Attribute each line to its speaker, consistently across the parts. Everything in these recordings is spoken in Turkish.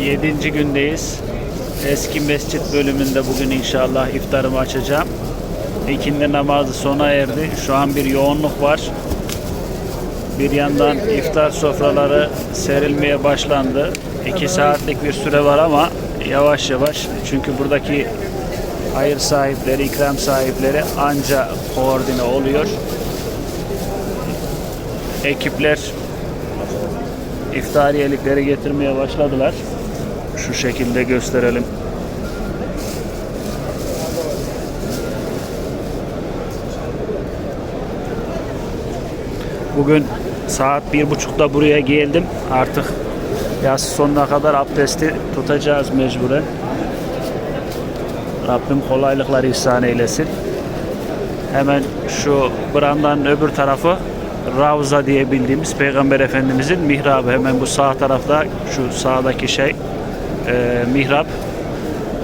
Speaker 1: 7. gündeyiz. Eski mescit bölümünde bugün inşallah iftarımı açacağım. İkindi namazı sona erdi. Şu an bir yoğunluk var. Bir yandan iftar sofraları serilmeye başlandı. 2 saatlik bir süre var ama yavaş yavaş çünkü buradaki hayır sahipleri, ikram sahipleri anca koordine oluyor. Ekipler iftariyelikleri getirmeye başladılar. Şu şekilde gösterelim. Bugün saat bir buçukta buraya geldim. Artık yaz sonuna kadar abdesti tutacağız mecburen. Rabbim kolaylıklar ihsan eylesin. Hemen şu brandanın öbür tarafı Ravza diye bildiğimiz Peygamber Efendimizin mihrabı. Hemen bu sağ tarafta şu sağdaki şey e, mihrap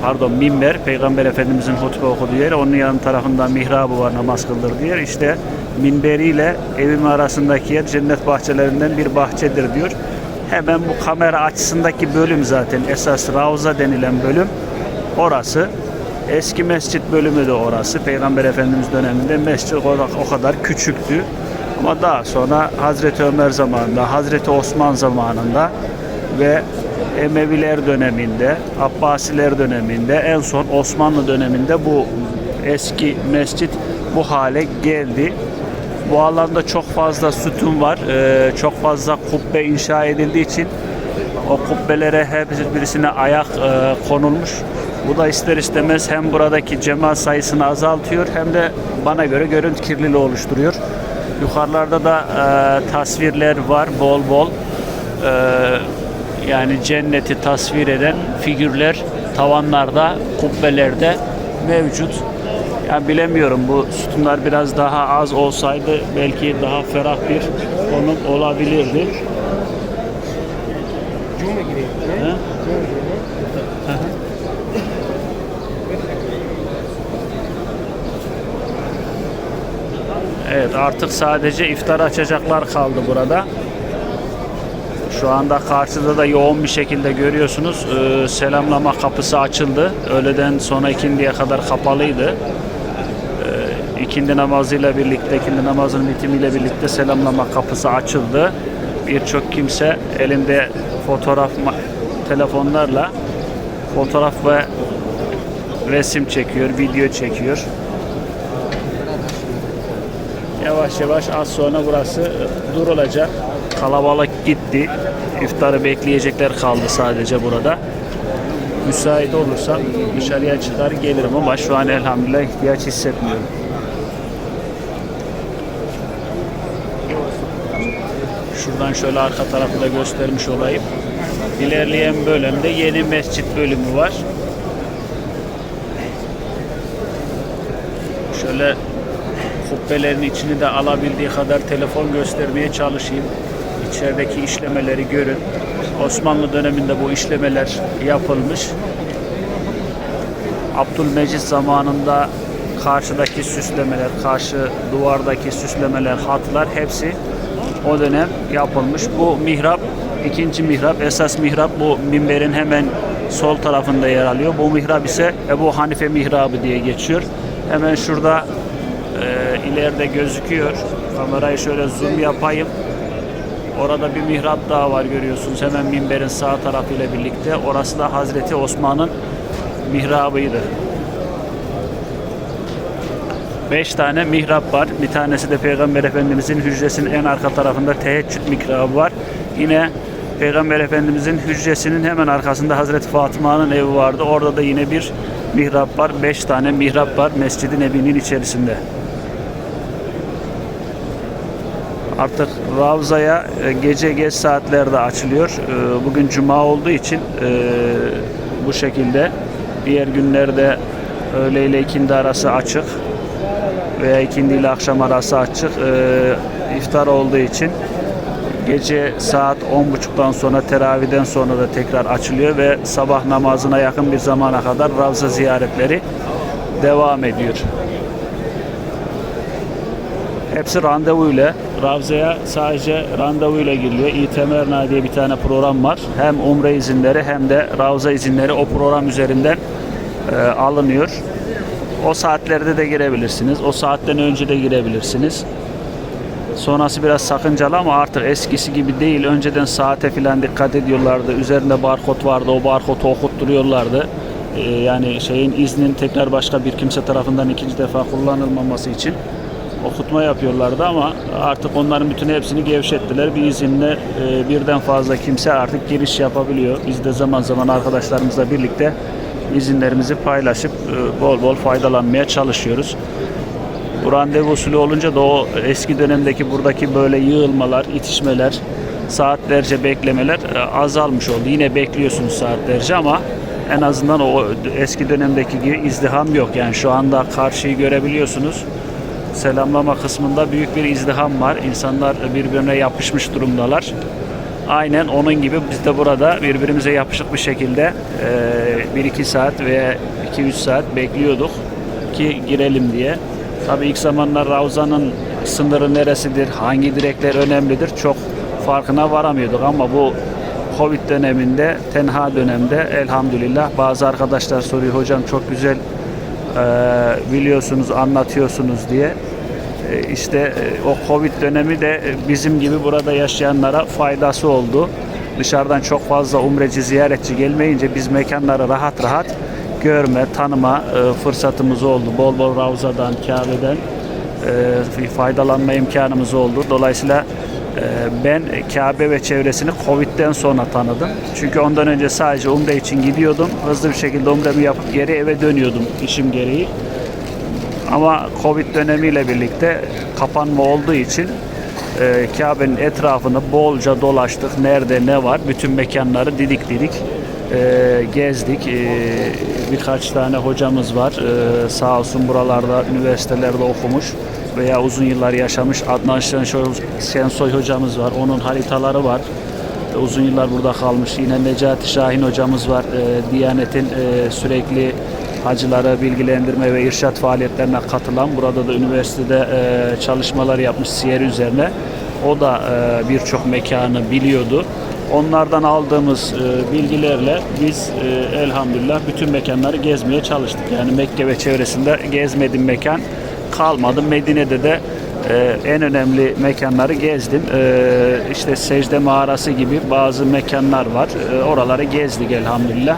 Speaker 1: pardon minber Peygamber Efendimizin hutbe okuduğu yer. Onun yan tarafında mihrabı var namaz kıldığı yer. İşte minberiyle evim arasındaki yer cennet bahçelerinden bir bahçedir diyor. Hemen bu kamera açısındaki bölüm zaten esas Ravza denilen bölüm orası. Eski mescit bölümü de orası. Peygamber Efendimiz döneminde mescit o o kadar küçüktü. Ama daha sonra Hazreti Ömer zamanında, Hazreti Osman zamanında ve Emeviler döneminde, Abbasiler döneminde, en son Osmanlı döneminde bu eski mescit bu hale geldi. Bu alanda çok fazla sütun var. Ee, çok fazla kubbe inşa edildiği için o kubbelere her birisine ayak e, konulmuş. Bu da ister istemez hem buradaki cemaat sayısını azaltıyor hem de bana göre görüntü kirliliği oluşturuyor. Yukarılarda da e, tasvirler var bol bol. E, yani cenneti tasvir eden figürler tavanlarda, kubbelerde mevcut. Yani bilemiyorum bu sütunlar biraz daha az olsaydı belki daha ferah bir konum olabilirdi.
Speaker 2: Cuma gireyim. Gireyim.
Speaker 1: Evet artık sadece iftar açacaklar kaldı burada. Şu anda karşıda da yoğun bir şekilde görüyorsunuz. Ee, selamlama kapısı açıldı. Öğleden sonra ikindiye kadar kapalıydı. Ee, ikindi namazıyla birlikte, ikindi namazının bitimiyle birlikte selamlama kapısı açıldı. Birçok kimse elinde fotoğraf telefonlarla fotoğraf ve resim çekiyor, video çekiyor. Yavaş yavaş az sonra burası durulacak. Kalabalık gitti. İftarı bekleyecekler kaldı sadece burada. Müsait olursam dışarıya çıkar gelirim ama şu an elhamdülillah ihtiyaç hissetmiyorum. Şuradan şöyle arka tarafı da göstermiş olayım. İlerleyen bölümde yeni mescit bölümü var. Şöyle kubbelerin içini de alabildiği kadar telefon göstermeye çalışayım. İçerideki işlemeleri görün. Osmanlı döneminde bu işlemeler yapılmış. Abdülmecit zamanında karşıdaki süslemeler, karşı duvardaki süslemeler, hatlar hepsi o dönem yapılmış. Bu mihrap, ikinci mihrap, esas mihrap bu minberin hemen sol tarafında yer alıyor. Bu mihrap ise Ebu Hanife mihrabı diye geçiyor. Hemen şurada e, ileride gözüküyor. Kamerayı şöyle zoom yapayım. Orada bir mihrap daha var görüyorsunuz. Hemen minberin sağ tarafıyla birlikte. Orası da Hazreti Osman'ın mihrabıydı. Beş tane mihrap var. Bir tanesi de Peygamber Efendimizin hücresinin en arka tarafında teheccüd mihrabı var. Yine Peygamber Efendimizin hücresinin hemen arkasında Hazreti Fatıma'nın evi vardı. Orada da yine bir mihrap var. Beş tane mihrap var Mescid-i Nebi'nin içerisinde. Artık Ravza'ya e, gece geç saatlerde açılıyor. E, Bugün cuma olduğu için e, bu şekilde. Diğer günlerde öğle ile ikindi arası açık veya ikindi ile akşam arası açık. İftar olduğu için gece saat 10.30'dan sonra teraviden sonra da tekrar açılıyor ve sabah namazına yakın bir zamana kadar Ravza ziyaretleri devam ediyor. Hepsi randevu ile. Ravza'ya sadece randevu ile giriliyor. İTMRNA diye bir tane program var. Hem umre izinleri hem de Ravza izinleri o program üzerinden e, alınıyor. O saatlerde de girebilirsiniz. O saatten önce de girebilirsiniz. Sonrası biraz sakıncalı ama artık eskisi gibi değil. Önceden saate filan dikkat ediyorlardı. Üzerinde barkod vardı. O barkodu okutturuyorlardı. Ee, yani şeyin iznin tekrar başka bir kimse tarafından ikinci defa kullanılmaması için okutma yapıyorlardı ama artık onların bütün hepsini gevşettiler. Bir izinle e, birden fazla kimse artık giriş yapabiliyor. Biz de zaman zaman arkadaşlarımızla birlikte izinlerimizi paylaşıp e, bol bol faydalanmaya çalışıyoruz. Bu randevu usulü olunca da o eski dönemdeki buradaki böyle yığılmalar, itişmeler, saatlerce beklemeler e, azalmış oldu. Yine bekliyorsunuz saatlerce ama en azından o eski dönemdeki gibi izdiham yok. Yani şu anda karşıyı görebiliyorsunuz. Selamlama kısmında büyük bir izdiham var. İnsanlar birbirine yapışmış durumdalar. Aynen onun gibi biz de burada birbirimize yapışık bir şekilde 1-2 saat veya 2-3 saat bekliyorduk ki girelim diye. Tabii ilk zamanlar Ravza'nın sınırı neresidir, hangi direkler önemlidir çok farkına varamıyorduk ama bu Covid döneminde, tenha dönemde elhamdülillah bazı arkadaşlar soruyor hocam çok güzel e, biliyorsunuz, anlatıyorsunuz diye. E, işte o Covid dönemi de e, bizim gibi burada yaşayanlara faydası oldu. Dışarıdan çok fazla umreci, ziyaretçi gelmeyince biz mekanları rahat rahat görme, tanıma e, fırsatımız oldu. Bol bol Ravza'dan, Kabe'den e, faydalanma imkanımız oldu. Dolayısıyla ben Kabe ve çevresini Covid'den sonra tanıdım. Çünkü ondan önce sadece umre için gidiyordum. Hızlı bir şekilde umremi yapıp geri eve dönüyordum işim gereği. Ama Covid dönemiyle birlikte kapanma olduğu için e, Kabe'nin etrafını bolca dolaştık. Nerede ne var? Bütün mekanları didik didik e, gezdik. E, birkaç tane hocamız var. E, sağ olsun buralarda, üniversitelerde okumuş veya uzun yıllar yaşamış. Adnan Şensoy, Şensoy hocamız var. Onun haritaları var. E, Uzun yıllar burada kalmış. Yine Necati Şahin hocamız var. E, Diyanet'in e, sürekli hacıları bilgilendirme ve irşat faaliyetlerine katılan, burada da üniversitede e, çalışmalar yapmış siyer üzerine. O da e, birçok mekanı biliyordu. Onlardan aldığımız e, bilgilerle biz e, elhamdülillah bütün mekanları gezmeye çalıştık. Yani Mekke ve çevresinde gezmedim mekan kalmadı. Medine'de de e, en önemli mekanları gezdim. E, işte secde mağarası gibi bazı mekanlar var. E, oraları gezdik elhamdülillah.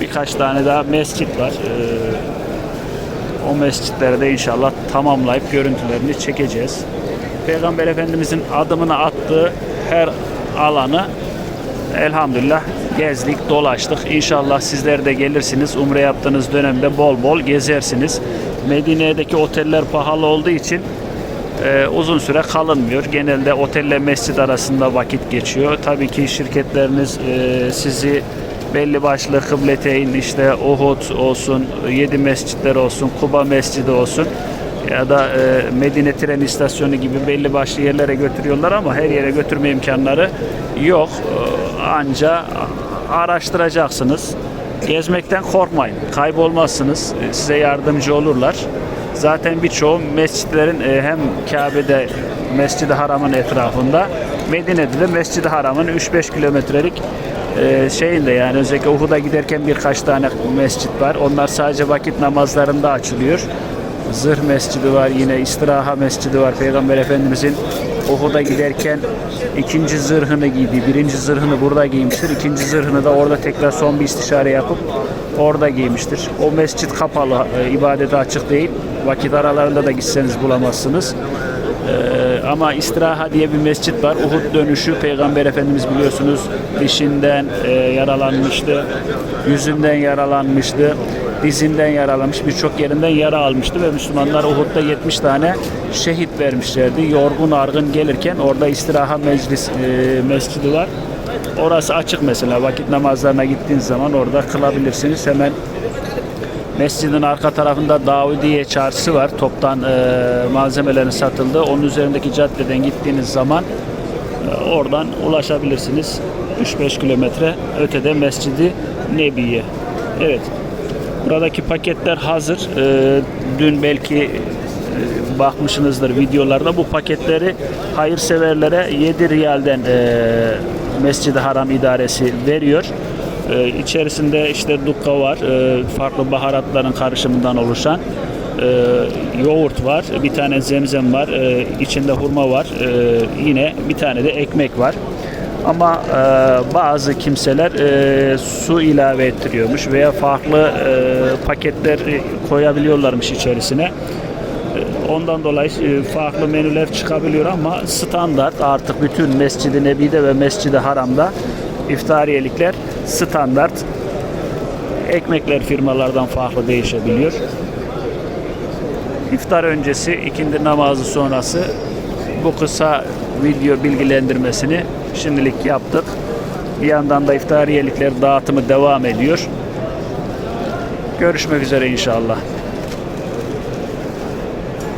Speaker 1: Birkaç tane daha mescit var. E, o mescitleri de inşallah tamamlayıp görüntülerini çekeceğiz. Peygamber Efendimizin adımını attığı her alanı elhamdülillah gezdik, dolaştık. İnşallah sizler de gelirsiniz. Umre yaptığınız dönemde bol bol gezersiniz. Medine'deki oteller pahalı olduğu için e, uzun süre kalınmıyor. Genelde otelle mescid arasında vakit geçiyor. Tabii ki şirketleriniz e, sizi belli başlı kıbleteyn işte Uhud olsun, yedi mescitler olsun, Kuba mescidi olsun ya da e, Medine tren istasyonu gibi belli başlı yerlere götürüyorlar ama her yere götürme imkanları yok. E, Anca araştıracaksınız. Gezmekten korkmayın. Kaybolmazsınız. E, Size yardımcı olurlar. Zaten birçoğu mescitlerin e, hem Kabe'de Mescid-i Haram'ın etrafında Medine'de de Mescid-i Haram'ın 3-5 kilometrelik e, şeyinde yani özellikle Uhud'a giderken birkaç tane mescit var. Onlar sadece vakit namazlarında açılıyor. Zırh Mescidi var yine İstiraha Mescidi var. Peygamber Efendimizin Uhud'a giderken ikinci zırhını giydi. Birinci zırhını burada giymiştir. İkinci zırhını da orada tekrar son bir istişare yapıp orada giymiştir. O mescit kapalı, e, ibadete açık değil. Vakit aralarında da gitseniz bulamazsınız. Ee, ama İstiraha diye bir mescit var. Uhud dönüşü Peygamber Efendimiz biliyorsunuz dişinden e, yaralanmıştı, yüzünden yaralanmıştı, dizinden yaralanmış, birçok yerinden yara almıştı ve Müslümanlar Uhud'da 70 tane şehit vermişlerdi. Yorgun argın gelirken orada istiraha meclis e, mescidi var. Orası açık mesela vakit namazlarına gittiğiniz zaman orada kılabilirsiniz. Hemen Mescidin arka tarafında Davudiye çarşısı var. Toptan e, malzemelerin satıldığı. Onun üzerindeki caddeden gittiğiniz zaman e, oradan ulaşabilirsiniz. 3-5 kilometre ötede Mescidi Nebiye. Evet. Buradaki paketler hazır. E, dün belki e, bakmışsınızdır videolarda bu paketleri hayırseverlere 7 riyalden e, Mescid-i Haram idaresi veriyor. E, içerisinde işte dukka var, e, farklı baharatların karışımından oluşan e, yoğurt var, bir tane zemzem var, e, içinde hurma var, e, yine bir tane de ekmek var. Ama e, bazı kimseler e, su ilave ettiriyormuş veya farklı e, paketler koyabiliyorlarmış içerisine. E, Ondan dolayı e, farklı menüler çıkabiliyor ama standart artık bütün Mescid-i Nebi'de ve Mescid-i Haram'da iftariyelikler standart. Ekmekler firmalardan farklı değişebiliyor. İftar öncesi, ikindi namazı sonrası bu kısa video bilgilendirmesini şimdilik yaptık. Bir yandan da iftariyelikler dağıtımı devam ediyor. Görüşmek üzere inşallah.